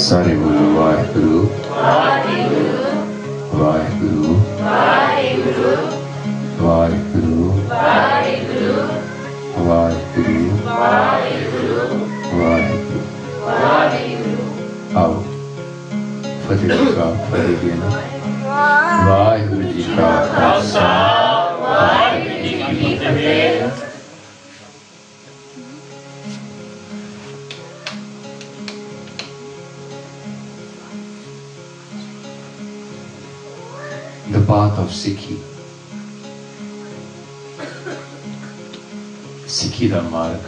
Sariguru Vaheguru Vaheguru Vaheguru Vaheguru Vaheguru Vaheguru Vaheguru Vaheguru आओ फतेह का फतेह देना वाहिगुरु जी का खालसा वाहिगुरु जी की फतेह the path of Sikhi. ਸਿੱਖੀ ਦਾ ਮਾਰਗ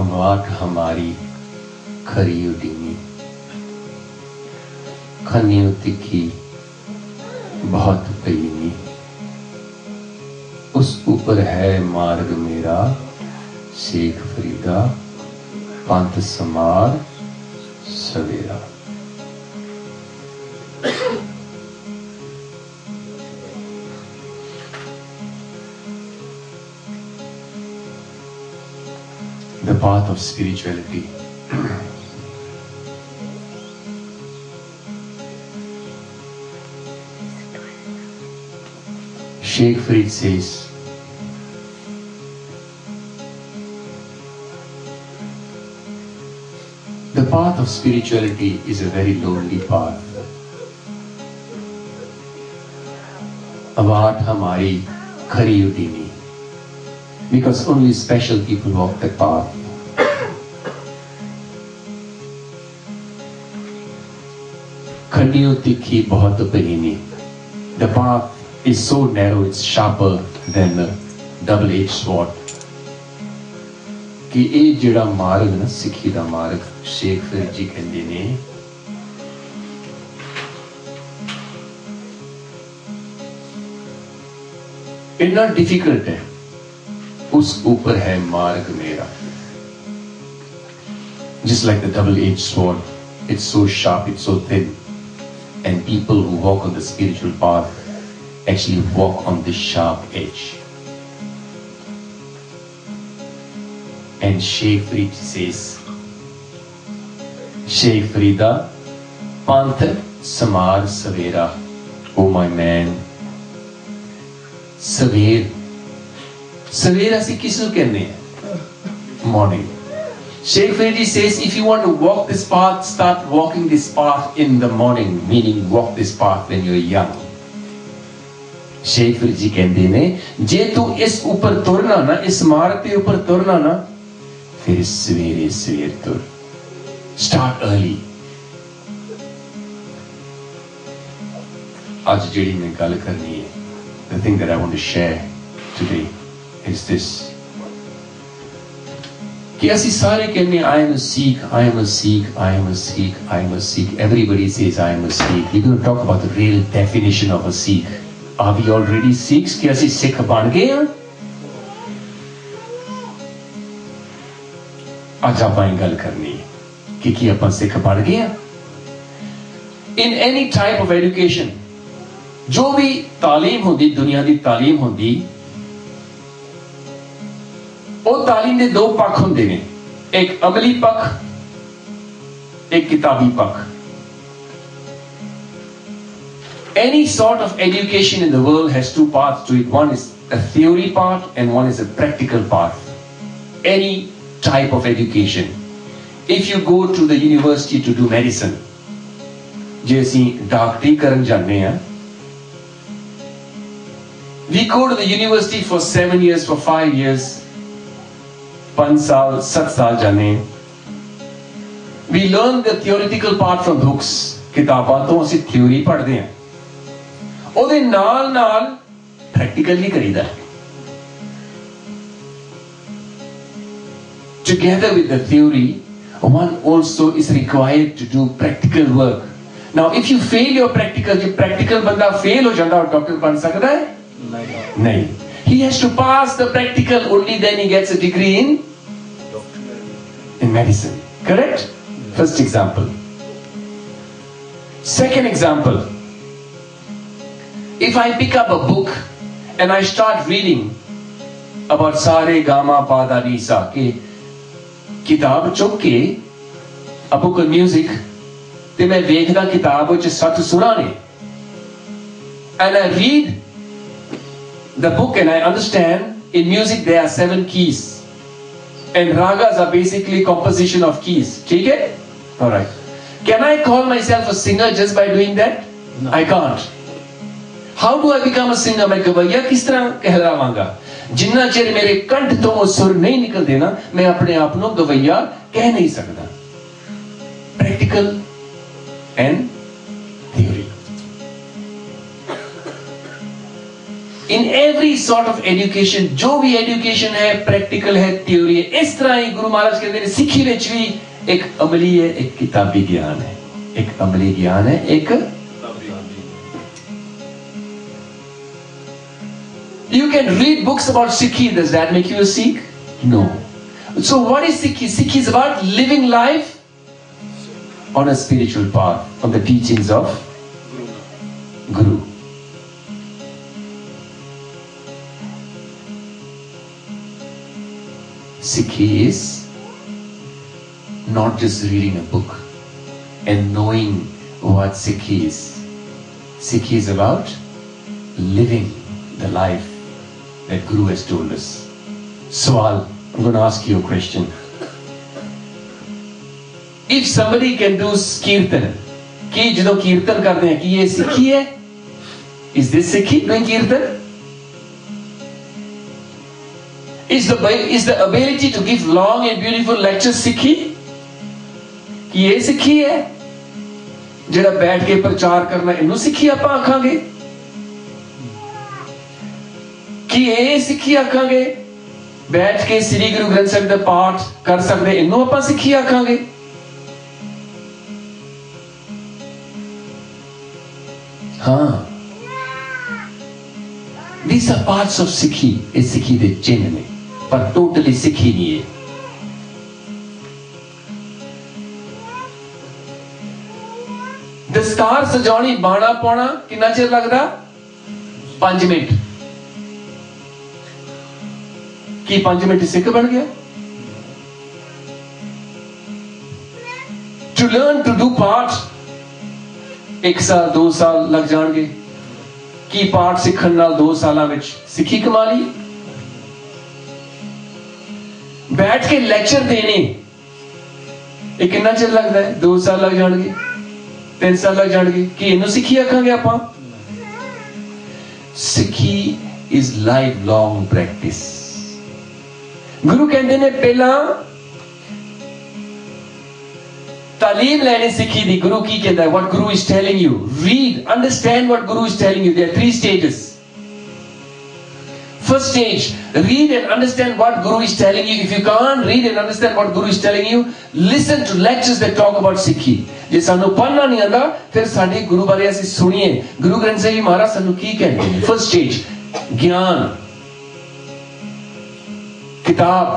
ਅਮਾਟ ਹਮਾਰੀ ਖਰੀ ਉਡੀਨੀ ਖਨੀ ਤਿੱਖੀ ਬਹੁਤ ਪਈਨੀ ਉਸ ਉੱਪਰ ਹੈ ਮਾਰਗ ਮੇਰਾ ਸ਼ੇਖ ਫਰੀਦਾ ਪੰਥ ਸਮਾਰ ਸਵੇਰਾ path of spirituality. Sheikh Farid says, The path of spirituality is a very lonely path. Avat hamari khari udini. Because only special people walk that path. Khadiyo tikhi bahut bahini. The path is so narrow, it's sharper than a double-edged sword. ਕਿ ਇਹ ਜਿਹੜਾ ਮਾਰਗ ਨਾ ਸਿੱਖੀ ਦਾ ਮਾਰਗ ਸ਼ੇਖ ਫਰੀਦ ਜੀ ਕਹਿੰਦੇ ਨੇ ਇੰਨਾ ਡਿਫਿਕਲਟ ਹੈ ਉਸ ਉੱਪਰ ਹੈ ਮਾਰਗ ਮੇਰਾ just like the double-edged sword it's so sharp it's so thin and people who walk on the spiritual path actually walk on the sharp edge and Sheikh Farid says Sheikh Farida Panth Samar Savera oh my man ਸਵੇਰ ਸਵੇਰ ਅਸੀਂ ਕਿਸ ਨੂੰ ਕਹਿੰਦੇ ਹਾਂ morning Sheikh Freddy says, if you want to walk this path, start walking this path in the morning, meaning walk this path when you're young. Sheikh ਫਿਰ ਜੀ ਕਹਿੰਦੇ ਨੇ ਜੇ ਤੂੰ ਇਸ ਉੱਪਰ ਤੁਰਨਾ ਨਾ ਇਸ ਮਾਰਗ ਤੇ ਉੱਪਰ ਤੁਰਨਾ ਨਾ ਫਿਰ ਸਵੇਰੇ ਸਵੇਰ ਤੁਰ ਸਟਾਰਟ अर्ਲੀ ਅੱਜ ਜਿਹੜੀ ਮੈਂ ਗੱਲ ਕਰਨੀ ਹੈ the thing that i want to share today is this. ਕਿ ਅਸੀਂ ਸਾਰੇ ਕਹਿੰਦੇ I am a Sikh, I am a Sikh, I am a Sikh, I am a Sikh. Everybody says I am a Sikh. We're going to talk about the real definition of a Sikh. Are we already Sikhs? ਕਿ ਅਸੀਂ ਸਿੱਖ ਬਣ ਗਏ ਹਾਂ ਅੱਜ ਆਪਾਂ ਇਹ ਗੱਲ ਕਰਨੀ ਹੈ ਕਿ ਕੀ ਆਪਾਂ ਸਿੱਖ ਬਣ ਗਏ ਹਾਂ in any type of education ਜੋ ਵੀ ਤਾਲੀਮ ਹੁੰਦੀ ਦੁਨੀਆ ਦੀ ਤਾਲੀਮ ਹੁੰਦੀ ਉਹ ਤਾਲੀਮ ਦੇ ਦੋ ਪੱਖ ਹੁੰਦੇ ਨੇ ਇੱਕ ਅਮਲੀ ਪੱਖ ਇੱਕ ਕਿਤਾਬੀ ਪੱਖ any sort of education in the world has two parts to it one is a theory part and one is a practical part any type of education if you go to the university to do medicine ਜੇ ਅਸੀਂ ਡਾਕਟਰੀ ਕਰਨ ਜਾਂਦੇ ਆ we go to the university for 7 years for 5 years 5 ਸਾਲ 7 ਸਾਲ ਜਾਣੇ we learn the theoretical part from books ਕਿਤਾਬਾਂ ਤੋਂ ਅਸੀਂ ਥਿਉਰੀ ਪੜ੍ਹਦੇ ਆ ਉਹਦੇ ਨਾਲ ਨਾਲ ਪ੍ਰੈਕਟੀਕਲ ਵੀ ਕਰੀਦਾ together with the theory one also is required to do practical work now if you fail your practical ਜੇ practical ਬੰਦਾ fail ਹੋ ਜਾਂਦਾ ਉਹ ਡਾਕਟਰ ਬਣ ਸਕਦਾ ਹੈ ਨਹੀਂ he has to pass the practical only then he gets a degree in in medicine correct first example second example if i pick up a book and i start reading about sare gama pada nisa ke ਕਿਤਾਬ ਚੁੱਕ ਕੇ a book of music ਤੇ ਮੈਂ ਵੇਖਦਾ ਕਿਤਾਬ ਵਿੱਚ ਸੱਤ ਸੁਰਾਂ ਨੇ and I read the book and I understand in music there are seven keys and ragas are basically composition of keys. ठीक है? All right. Can I call myself a singer just by doing that? No. I can't. How do I become a singer? मैं गवैया किस तरह कहलावांगा? जिन्ना chair मेरे कंठ तो सुर नहीं निकलते ना मैं अपने आप को गवैया कह नहीं सकता practical and in every sort of education जो भी एजुकेशन है प्रैक्टिकल है थ्योरी है इस तरह ही गुरु महाराज के अंदर सीखी बेच एक अमली है एक किताबी ज्ञान है। एक अमली ज्ञान है एक you can read books about Sikhi does that make you Sikh no so what is Sikhi Sikhi is about living life on a spiritual part on the teaching of Guru, Guru. Sikhi is not just reading a book and knowing what Sikhi is. Sikhi is about living the life that Guru has told us. So I'll, I'm going to ask you a question. If somebody can do kirtan, ki जो kirtan karne hai, ki ye sikhi hai, is this sikhi doing kirtan? is the is the ability to give long and beautiful lectures sikhi ਕਿ ਇਹ ਸਿੱਖੀ ਹੈ ਜਿਹੜਾ ਬੈਠ ਕੇ ਪ੍ਰਚਾਰ ਕਰਨਾ ਇਹਨੂੰ ਸਿੱਖੀ ਆਪਾਂ ਆਖਾਂਗੇ ਕਿ ਇਹ ਸਿੱਖੀ ਆਖਾਂਗੇ ਬੈਠ ਕੇ ਸ੍ਰੀ ਗੁਰੂ ਗ੍ਰੰਥ ਸਾਹਿਬ ਦਾ ਪਾਠ ਕਰ ਸਕਦੇ ਇਹਨੂੰ ਆਪਾਂ ਸਿੱਖੀ ਆਖਾਂਗੇ ਹਾਂ these are parts of ਸਿੱਖੀ ਇਹ ਸਿੱਖੀ ਦੇ ਚਿੰਨ੍ਹ ਨੇ ਪਰ ਟੋਟਲੀ ਸਿੱਖੀ ਨਹੀਂ ਦਸਤਾਰ ਸਜਾਉਣੀ, ਬਾਣਾ ਪਾਉਣਾ, ਕਿੰਨਾ ਚਿਰ ਲੱਗਦਾ? 5 ਮਿੰਟ। ਕੀ 5 ਮਿੰਟ ਸਿੱਖ ਬਣ ਗਿਆ? ਟੂ ਲਰਨ ਟੂ ਡੂ ਪਾਠ ਇੱਕ ਸਾਲ, ਦੋ ਸਾਲ ਲੱਗ ਜਾਣਗੇ। ਕੀ ਪਾਠ ਸਿੱਖਣ ਨਾਲ ਦੋ ਸਾਲਾਂ ਵਿੱਚ ਸਿੱਖੀ ਕਮਾ ਲਈ? ਬੈਠ ਕੇ ਲੈਕਚਰ ਦੇਣੇ ਇਹ ਕਿੰਨਾ ਚਿਰ ਲੱਗਦਾ ਹੈ 2 ਸਾਲ ਲੱਗ ਜਾਣਗੇ 3 ਸਾਲ ਲੱਗ ਜਾਣਗੇ ਕੀ ਇਹਨੂੰ ਸਿੱਖੀ ਆਖਾਂਗੇ ਆਪਾਂ ਸਿੱਖੀ is lifelong practice ਗੁਰੂ ਕਹਿੰਦੇ ਨੇ ਪਹਿਲਾਂ ਤਾਲੀਮ ਲੈਣੀ ਸਿੱਖੀ ਦੀ ਗੁਰੂ ਕੀ ਕਹਿੰਦਾ ਹੈ what guru is telling you read understand what guru is telling you there are three stages first stage read and understand what guru is telling you if you can't read and understand what guru is telling you listen to lectures that talk about ਸਿੱਖੀ ਜੇ ਸਾਨੂੰ ਪੜ੍ਹਨਾ ਨਹੀਂ ਆਂਦਾ ਫਿਰ ਸਾਡੇ ਗੁਰੂ ਬਾਰੇ ਅਸੀਂ ਸੁਣੀਏ ਗੁਰੂ ਗ੍ਰੰਥ ਸਾਹਿਬ ਮਹਾਰਾਜ ਸਾਨੂੰ ਕੀ ਕਹਿੰਦੇ ਨੇ ਫਰਸਟ ਸਟੇਜ ਗਿਆਨ ਕਿਤਾਬ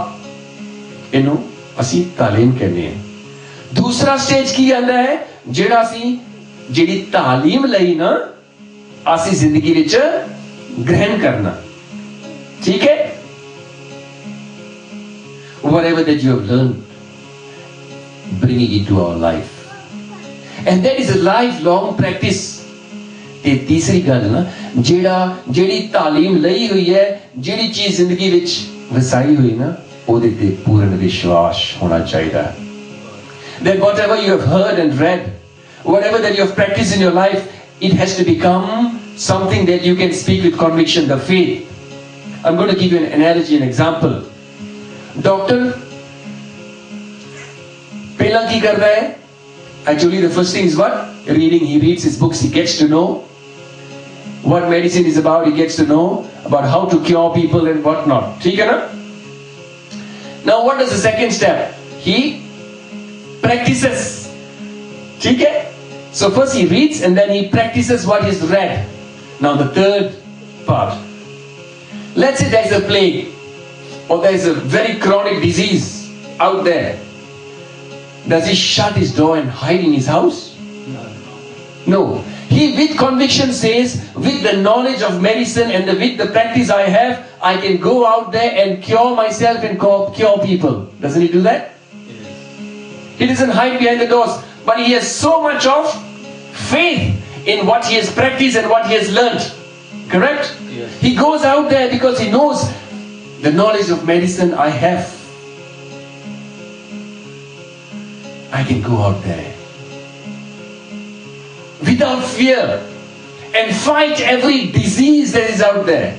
ਇਹਨੂੰ ਅਸੀਂ ਤਾਲੀਮ ਕਹਿੰਦੇ ਹਾਂ ਦੂਸਰਾ ਸਟੇਜ ਕੀ ਆਂਦਾ ਹੈ ਜਿਹੜਾ ਅਸੀਂ ਜਿਹੜੀ ਤਾਲੀਮ ਲਈ ਨਾ ਅਸੀਂ ਜ਼ਿੰਦਗੀ ਵਿੱਚ ਗ੍ਰਹਿਣ ਕਰਨਾ ਠੀਕ ਹੈ whatever that you have learned bringing it to our life and that is a lifelong practice ਤੇ ਤੀਸਰੀ ਗੱਲ ਨਾ ਜਿਹੜਾ ਜਿਹੜੀ ਤਾਲੀਮ ਲਈ ਹੋਈ ਹੈ ਜਿਹੜੀ ਚੀਜ਼ ਜ਼ਿੰਦਗੀ ਵਿੱਚ ਵਸਾਈ ਹੋਈ ਨਾ ਉਹਦੇ ਤੇ ਪੂਰਨ ਵਿਸ਼ਵਾਸ ਹੋਣਾ ਚਾਹੀਦਾ ਹੈ that whatever you have heard and read, whatever that you have practiced in your life, it has to become something that you can speak with conviction, the faith. I'm going to give you an analogy, an example. Doctor पहला की कर hai. Actually, the first thing is what? Reading. He reads his books, he gets to know what medicine is about, he gets to know about how to cure people and whatnot. Now, what is the second step? He practices. So, first he reads and then he practices what he's read. Now, the third part. Let's say there's a plague or there's a very chronic disease out there. Does he shut his door and hide in his house? No. He with conviction says, with the knowledge of medicine and the, with the practice I have, I can go out there and cure myself and cure, cure people. Doesn't he do that? He doesn't hide behind the doors. But he has so much of faith in what he has practiced and what he has learned. Correct? Yes. He goes out there because he knows the knowledge of medicine I have. I can go out there without fear and fight every disease that is out there.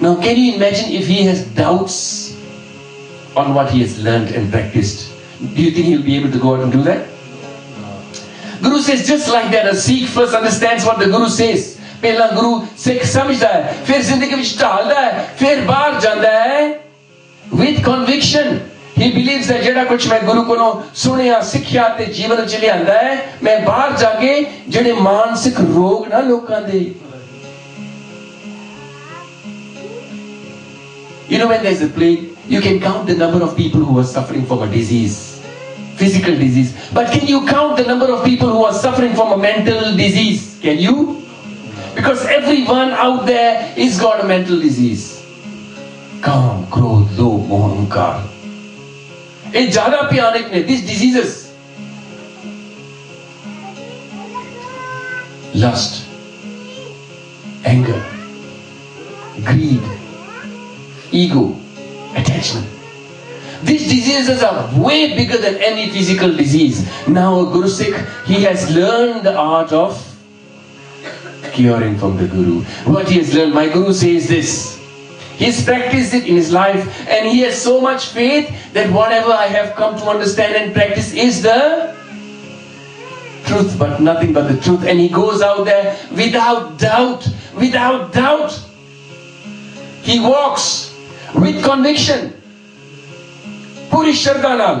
Now, can you imagine if he has doubts on what he has learned and practiced? Do you think he'll be able to go out and do that? Guru says just like that, a Sikh first understands what the Guru says. ਪਹਿਲਾਂ ਗੁਰੂ ਸਿੱਖ ਸਮਝਦਾ ਹੈ ਫਿਰ ਜ਼ਿੰਦਗੀ ਵਿੱਚ ਢਾਲਦਾ ਹੈ ਫਿਰ ਬਾਹਰ ਜਾਂਦਾ ਹੈ with conviction he believes that ਜਿਹੜਾ ਕੁਝ ਮੈਂ ਗੁਰੂ ਕੋਲੋਂ ਸੁਣਿਆ ਸਿੱਖਿਆ ਤੇ ਜੀਵਨ ਵਿੱਚ ਲਿਆਂਦਾ ਹੈ ਮੈਂ ਬਾਹਰ ਜਾ ਕੇ ਜਿਹੜੇ ਮਾਨਸਿਕ ਰੋਗ ਨਾ ਲੋਕਾਂ ਦੇ You know, when there's a plague, you can count the number of people who are suffering from a disease, physical disease. But can you count the number of people who are suffering from a mental disease? Can you? Because everyone out there is got a mental disease. Come, grow, lobh, moh, ankar. Jada pianic ne, these diseases. Lust, anger, greed, ego, attachment these diseases are way bigger than any physical disease now a guru sikh he has learned the art of curing from the guru what he has learned my guru says this He's practiced it in his life and he has so much faith that whatever I have come to understand and practice is the truth, but nothing but the truth. And he goes out there without doubt, without doubt. He walks with conviction. पूरी श्रद्धा नाल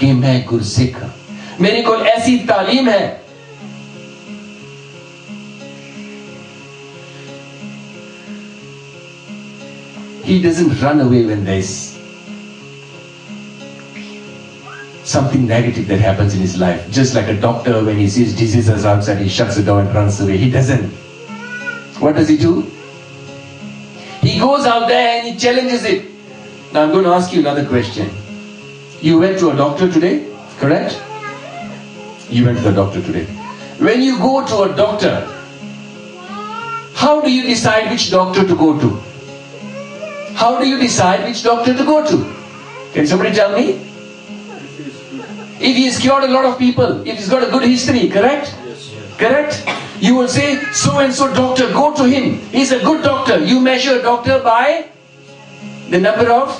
कि मैं गुरसिख हाँ मेरे को ऐसी तालीम है he doesn't run away when there's something negative that happens in his life. Just like a doctor, when he sees diseases outside, he shuts the door and runs away. He doesn't. What does he do? He goes out there and he challenges it. Now I'm going to ask you another question. You went to a doctor today, correct? You went to the doctor today. When you go to a doctor, how do you decide which doctor to go to? How do you decide which doctor to go to? Can somebody tell me? If he has cured a lot of people, if he's got a good history, correct? Correct? You will say, so and so doctor, go to him. He's a good doctor. You measure a doctor by the number of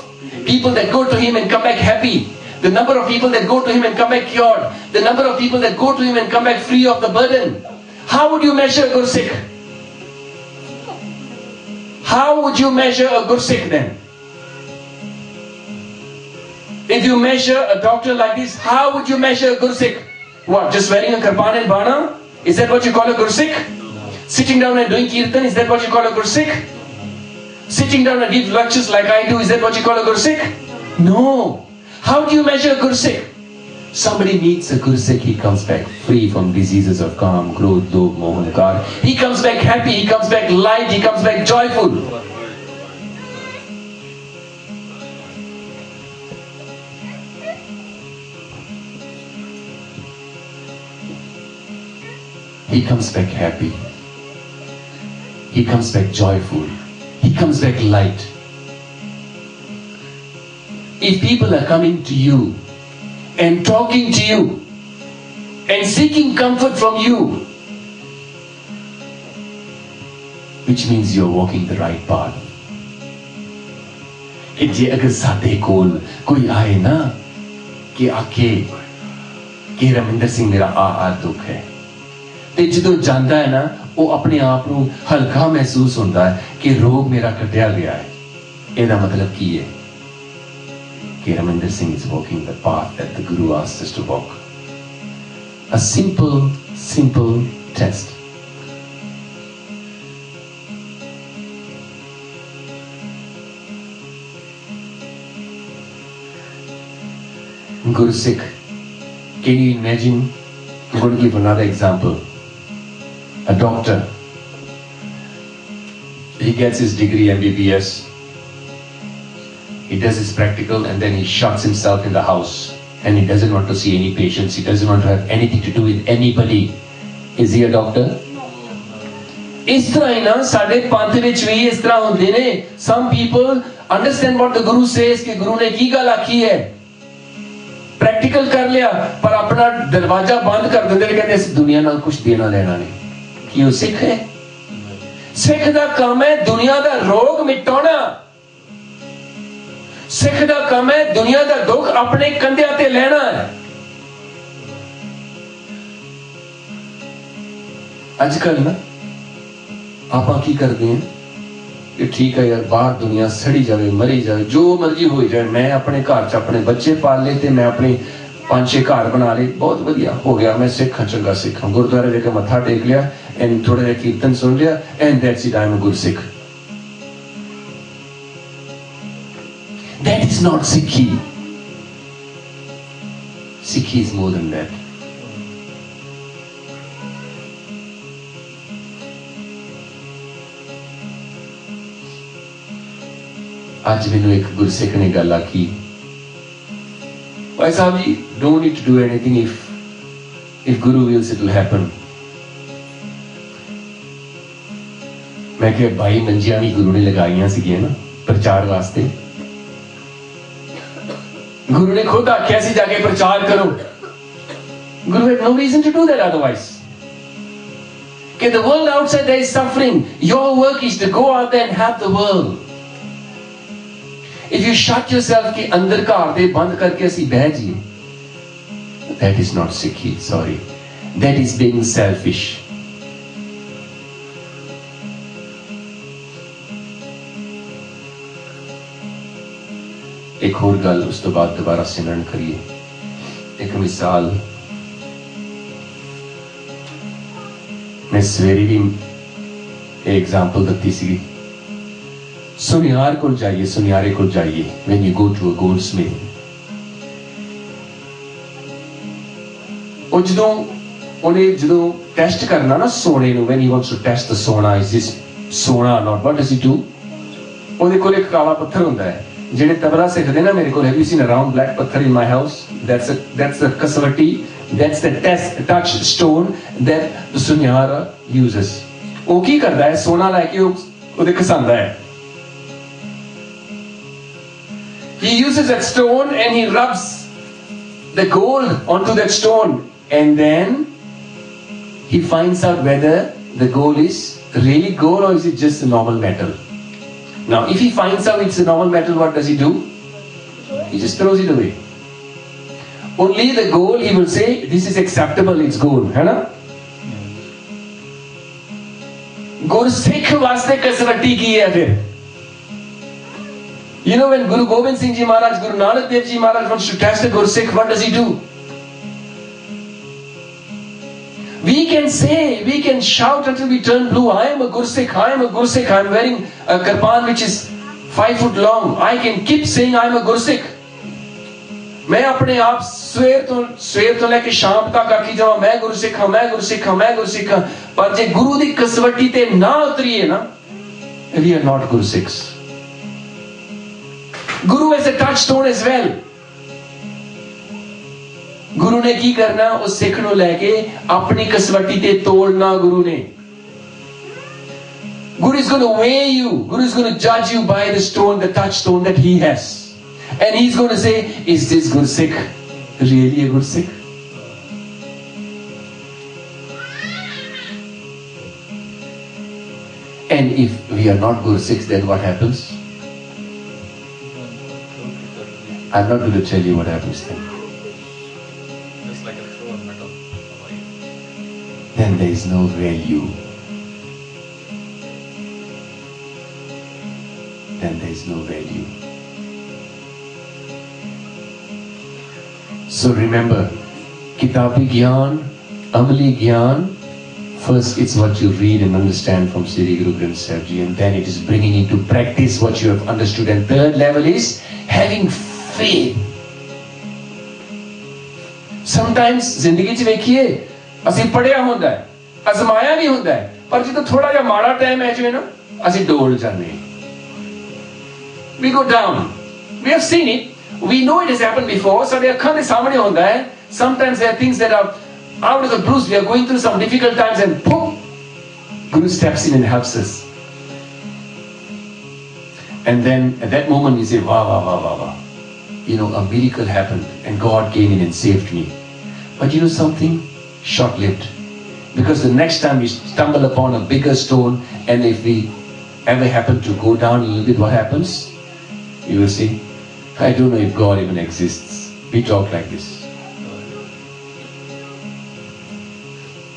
people that go to him and come back happy. The number of people that go to him and come back cured. The number of people that go to him and come back free of the burden. How would you measure a good sick? How would you measure a good sick then? If you measure a doctor like this, how would you measure a good sick? What, just wearing a karpan and bana? Is that what you call a good sick? Sitting down and doing kirtan, is that what you call a good sick? Sitting down and give lectures like I do, is that what you call a sick? No. How do you measure a sick? Somebody meets a sick, he comes back free from diseases of calm, growth, lobh, moh, ahankar. He comes back happy, he comes back light, he comes back joyful. He comes back happy. He comes back joyful becomes like light. If people are coming to you and talking to you and seeking comfort from you, which means you're walking the right path. जे अगर साथे कोल कोई आए ना कि आके कि रविंद्र सिंह मेरा आ आ दुख है ਤੇ ਜਦੋਂ ਜਾਂਦਾ ਹੈ ਨਾ ਉਹ ਆਪਣੇ ਆਪ ਨੂੰ ਹਲਕਾ ਮਹਿਸੂਸ ਹੁੰਦਾ ਹੈ ਕਿ ਰੋਗ ਮੇਰਾ ਕੱਢਿਆ ਗਿਆ ਹੈ ਇਹਦਾ ਮਤਲਬ ਕੀ ਹੈ ਕਿ Raminder Singh is walking the path that the Guru asked us to walk a simple simple test Guru Sikh, can you imagine? I'm going to give another example. A doctor, he gets his degree MBBS. He does his practical and then he shuts himself in the house and he doesn't want to see any patients. He doesn't want to have anything to do with anybody. Is he a doctor? ਇਸ ਤਰ੍ਹਾਂ ਹੀ ਨਾ ਸਾਡੇ ਪੰਥ ਵਿੱਚ ਵੀ ਇਸ ਤਰ੍ਹਾਂ ਹੁੰਦੇ ਨੇ some people understand what the Guru says ਕਿ ਗੁਰੂ ਨੇ ਕੀ ਗੱਲ ਆਖੀ ਹੈ ਪ੍ਰੈਕਟੀਕਲ ਕਰ ਲਿਆ ਪਰ ਆਪਣਾ ਦਰਵਾਜ਼ਾ ਬੰਦ ਕਰ ਦਿੰਦੇ ਨੇ ਕਹਿੰਦੇ ਇਸ ਦੁਨੀਆ ਨਾਲ ਕੁਝ ਦੇਣਾ ਲੈਣਾ ਨਹੀਂ ਕੀ ਉਹ ਸਿੱਖ ਹੈ ਸਿੱਖ ਦਾ ਕੰਮ ਹੈ ਦੁਨੀਆ ਦਾ ਰੋਗ ਮਿਟਾਉਣਾ ਸਿੱਖ ਦਾ ਕੰਮ ਹੈ ਦੁਨੀਆ ਦਾ ਦੁੱਖ ਆਪਣੇ ਕੰਧਿਆਂ ਤੇ ਲੈਣਾ ਹੈ ਅੱਜ ਕੱਲ ਨਾ ਆਪਾਂ ਕੀ ਕਰਦੇ ਹਾਂ ਕਿ ਠੀਕ ਹੈ ਯਾਰ ਬਾਹਰ ਦੁਨੀਆ ਸੜੀ ਜਾਵੇ ਮਰੀ ਜਾਵੇ ਜੋ ਮਰਜ਼ੀ ਹੋਈ ਜਾਏ ਮੈਂ ਆਪਣੇ ਘਰ 'ਚ ਆਪਣੇ ਬੱਚੇ ਪਾਲ ਲਏ ਤੇ ਮੈਂ ਆਪਣੇ ਪੰਜ ਛੇ ਘਰ ਬਣਾ ਲਏ ਬਹੁਤ ਵਧੀਆ ਹੋ ਗਿਆ ਮੈਂ ਸਿੱਖਾਂ ਚੰਗਾ ਸਿੱਖਾਂ ਗੁਰਦੁਆਰੇ ਜਾ ਕੇ ਮੱਥਾ ਟੇਕ ਲਿਆ ਐਂਡ ਥੋੜਾ ਜਿਹਾ ਕੀਰਤਨ ਸੁਣ ਲਿਆ and that's it I am a good Sikh That is not Sikhi. Sikhi is more than that. ਅੱਜ ਮੈਨੂੰ ਇੱਕ ਗੁਰਸਿੱਖ ਨੇ ਗੱਲ ਆਖੀ ਭਾਈ ਸਾਹਿਬ ਜੀ don't need to do anything if if Guru wills it will happen ਮੈਂ ਕਿਹਾ ਬਾਈ ਮੰਜੀਆਂ ਵੀ ਗੁਰੂ ਨੇ ਲਗਾਈਆਂ ਸੀਗੀਆਂ ਨਾ ਪ੍ਰਚਾਰ ਵਾਸਤੇ ਗੁਰੂ ਨੇ ਖੁਦ ਆਖਿਆ ਸੀ ਜਾ ਕੇ ਪ੍ਰਚਾਰ ਕਰੋ ਗੁਰੂ had no reason to do that otherwise ਕਿ the world outside there is suffering your work is to go out there and help the world if you shut yourself ਕਿ ਅੰਦਰ ਘਰ ਦੇ ਬੰਦ ਕਰਕੇ ਅਸੀਂ ਬਹਿ ਜਾਈਏ that is not sikhi sorry that is being selfish ਇੱਕ ਹੋਰ ਗੱਲ ਉਸ ਤੋਂ ਬਾਅਦ ਦੁਬਾਰਾ ਸਿਮਰਨ ਕਰੀਏ ਇੱਕ ਮਿਸਾਲ ਮੈਂ ਸਵੇਰੇ ਵੀ ਇਹ ਐਗਜ਼ਾਮਪਲ ਦਿੱਤੀ ਸੀ ਸੁਨਿਆਰ ਕੋਲ ਜਾਈਏ ਸੁਨਿਆਰੇ ਕੋਲ ਜਾਈਏ when you go to a goldsmith ਉਹ ਜਦੋਂ ਉਹਨੇ ਜਦੋਂ ਟੈਸਟ ਕਰਨਾ ਨਾ ਸੋਨੇ ਨੂੰ when he wants to test the sona is this ਸੋਨਾ not what does he do ਉਹਦੇ ਕੋਲ ਇੱਕ ਕਾਲਾ ਪੱਥਰ ਹੁੰਦਾ ਹੈ ਜਿਹੜੇ ਤਬਲਾ ਸਿੱਖਦੇ ਨਾ ਮੇਰੇ ਕੋਲ have you seen a round black ਪੱਥਰ in my house that's a that's a ਕਸਵਟੀ that's the test touchstone that the ਸੁਨਿਆਰ uses ਉਹ ਕੀ ਕਰਦਾ ਹੈ ਸੋਨਾ ਲੈ ਕੇ ਉਹ ਉਹਦੇ ਘਸਾਉਂਦਾ ਹੈ he uses that stone and he rubs the gold onto that stone and then he finds out whether the gold is really gold or is it just a normal metal Now, if he finds out it's a normal metal, what does he do? He just throws it away. Only the gold, he will say, this is acceptable, it's gold. है ना? गुरसिख वास्ते कसवटी की है फिर You know when Guru Gobind Singh Ji Maharaj, Guru Nanak Dev Ji Maharaj wants to test a Gursikh, what does he do? We can say, we can shout until we turn blue, I am a Gursikh, I am a Gursikh, I am wearing a kirpan which is five foot long. I can keep saying I am a Gursikh. ਮੈਂ ਆਪਣੇ ਆਪ ਸਵੇਰ ਤੋਂ ਸਵੇਰ ਤੋਂ ਲੈ ਕੇ ਸ਼ਾਮ ਤੱਕ ਆਖੀ ਜਾਵਾਂ ਮੈਂ ਗੁਰਸਿੱਖ ਹਾਂ ਮੈਂ ਗੁਰਸਿੱਖ ਹਾਂ ਮੈਂ ਗੁਰਸਿੱਖ ਹਾਂ ਪਰ ਜੇ ਗੁਰੂ ਦੀ ਕਸਵੱਟੀ ਤੇ ਨਾ ਉਤਰੀਏ ਨਾ we are not ਗੁਰਸਿੱਖs Guru is a touchstone as well ਗੁਰੂ ਨੇ ਕੀ ਕਰਨਾ ਉਸ ਸਿੱਖ ਨੂੰ ਲੈ ਕੇ ਆਪਣੀ ਕਸਵੱਟੀ ਤੇ ਤੋੜਨਾ ਗੁਰੂ ਨੇ Guru is going to weigh you. Guru is going to judge you by the stone, the touchstone that he has. And he's going to say, is this good Sikh really a good Sikh? And if we are not good Sikhs, then what happens? I'm not going to tell you what happens then. and there is no real you. Then there is no value. So remember, Kitabi Gyan, Amali Gyan, first it's what you read and understand from Sri Guru Granth Sahib Ji and then it is bringing into practice what you have understood and third level is having faith. Sometimes zindagi च वेखिए ਅਸੀਂ ਪੜਿਆ ਹੁੰਦਾ ਹੈ ਅਜ਼ਮਾਇਆ ਵੀ ਹੁੰਦਾ ਹੈ ਪਰ ਜਦੋਂ ਥੋੜਾ ਜਿਹਾ ਮਾੜਾ ਟਾਈਮ ਹੈ ਜਿਵੇਂ ਨਾ ਅਸੀਂ ਡੋਲ ਜਾਂਦੇ ਹਾਂ we go down we have seen it. We know it has happened before. So there are samane hota hai. Sometimes there are things that are out of the blues. We are going through some difficult times and boom, Guru steps in and helps us. And then at that moment we say, wow, wow, wow, wow, wow. You know, a miracle happened and God came in and saved me. But you know something? Short-lived. Because the next time we stumble upon a bigger stone and if we ever happen to go down a little bit, what happens? You will see, I don't know if God even exists. We talk like this.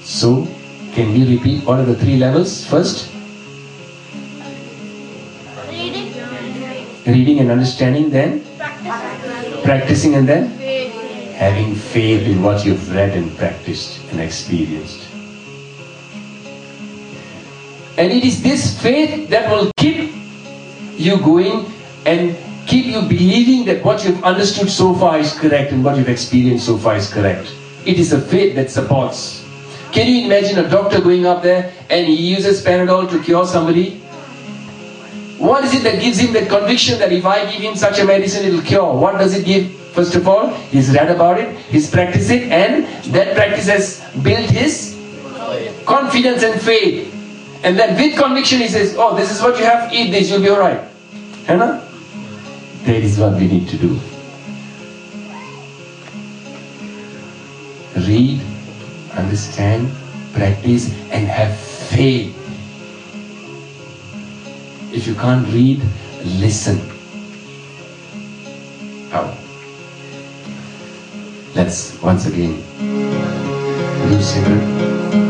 So, can we repeat what are the three levels? First, Reading. reading and understanding, then practicing, and then having faith in what you've read and practiced and experienced. And it is this faith that will keep you going and keep you believing that what you've understood so far is correct and what you've experienced so far is correct. It is a faith that supports. Can you imagine a doctor going up there and he uses Panadol to cure somebody? What is it that gives him that conviction that if I give him such a medicine, it will cure? What does it give? First of all, he's read about it, he's practiced it, and that practice has built his confidence and faith. And then with conviction, he says, Oh, this is what you have, eat this, you'll be alright. Hannah? That is what we need to do. Read, understand, practice, and have faith. If you can't read, listen. How? Let's once again cigarette.